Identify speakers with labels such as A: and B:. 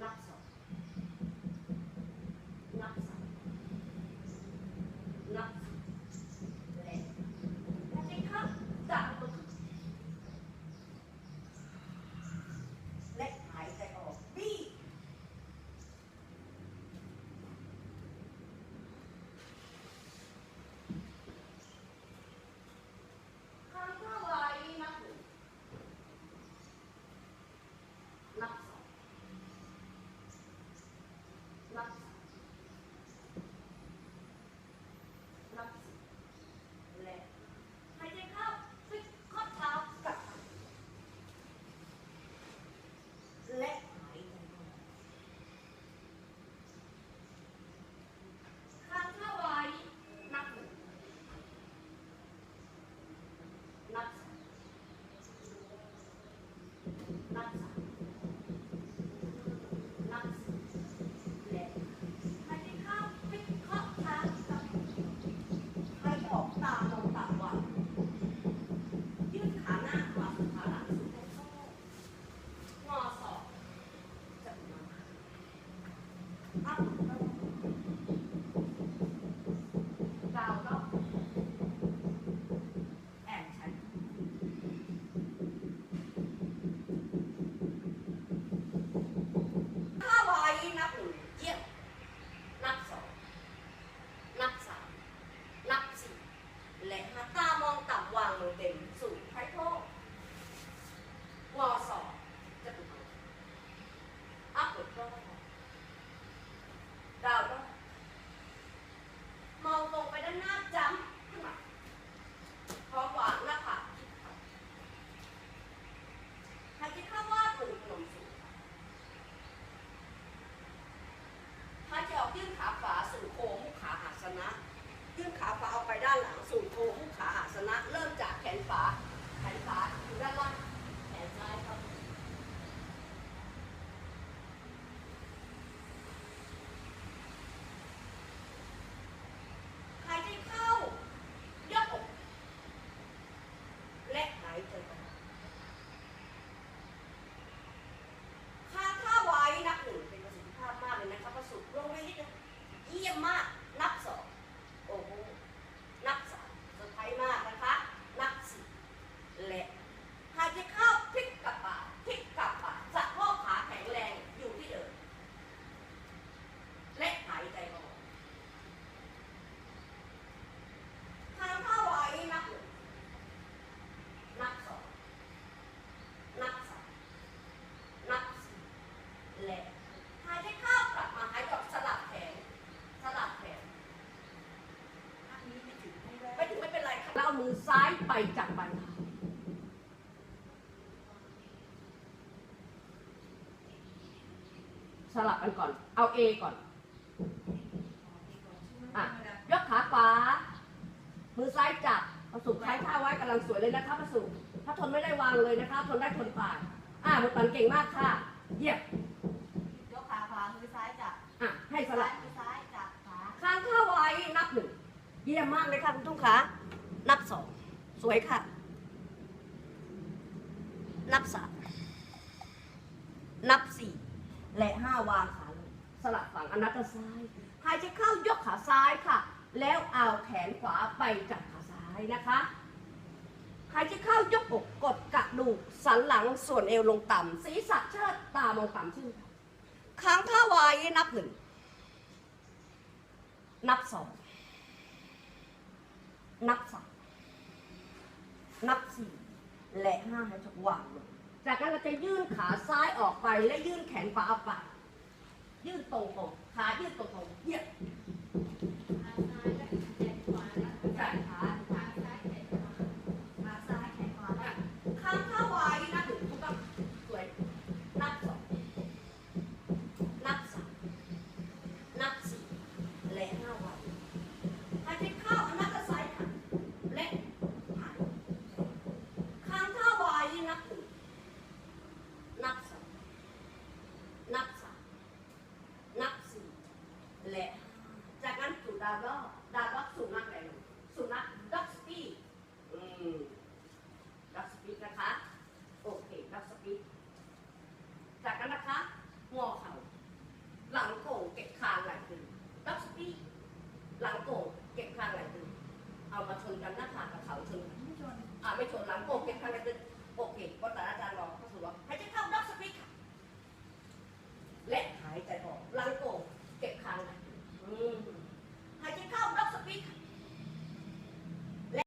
A: not อ
B: ซ้าย
A: ไปจากบันสลับกันก่อน เอาเอก่อนอะยกขาขวา มือซ้ายจับประสุใช้ท่าไว้กำลังสวยเลยนะคะประสุถ้าทนไม่ได้วางเลยนะคะ ทนได้ทนป่าอะมือปันเก่งมากค่ะ เยี่ยม ยกขาขวา มือซ้ายจับ อะ ให้สลับ
B: มื
A: อซ้ายจับขา ข้างเข้าไว้ นับหนึ่ง เยี่ยมมากเลยค่ะคุณทุ่งขา นับสองสวยค่ะ นับสามนับสี่และห้าวางขาลงสลับฝั่งอนัตซ้ายหายใจเข้ายกขาซ้ายค่ะ แล้วเอาแขนขวาไปจับขาซ้ายนะคะหายใจเข้ายกอกกดกระดูกสันหลังส่วนเอวลงต่ำศีรษะเชิดตามองต่ำชื่นค้างท่าไว้นับหนึ่งนับสองนับสาม นับสี่และห้าให้จบวางลง จากนั้นเราจะยื่นขาซ้ายออกไปและยื่นแขนขวาออกไป ยื่นตรงๆขายื่นตรงๆเหยียด
B: ขาซ้ายและแขนขวาแล้ว
A: ใส่ขา
B: ขาซ้ายแขนขวาขาซ้ายแขนขวาแล้ว
A: ข้างข้าไว้นับหนึ่งถูกต้องสวย นับสอง นับสาม นับสี่ และห้าไว้หายใจเข้าอนัตตซ้ายค่ะและหายข้างข้าไว้นับหนึ่ง นับสอง นับสาม นับสี่ และห้าจากนั้นสู่ดาวล็อกดาวล็อกสู่นักแรงสู่นักด็อกสปีดอืม ดับสปีดนะคะ โอเคดับสปีดจากนั้นนะคะงอเข่า หลังโก่งเก็บคางไหล่ตึงดับสปีดหลังโก่งเก็บคางไหล่ตึงเอามาชนกันหน้าผากกับเขาชนกัน
B: ไม่ชน
A: อ่า ไปชนหลังโอเคทางไหล่ตึงโอเคก็แต่อาจารย์บอก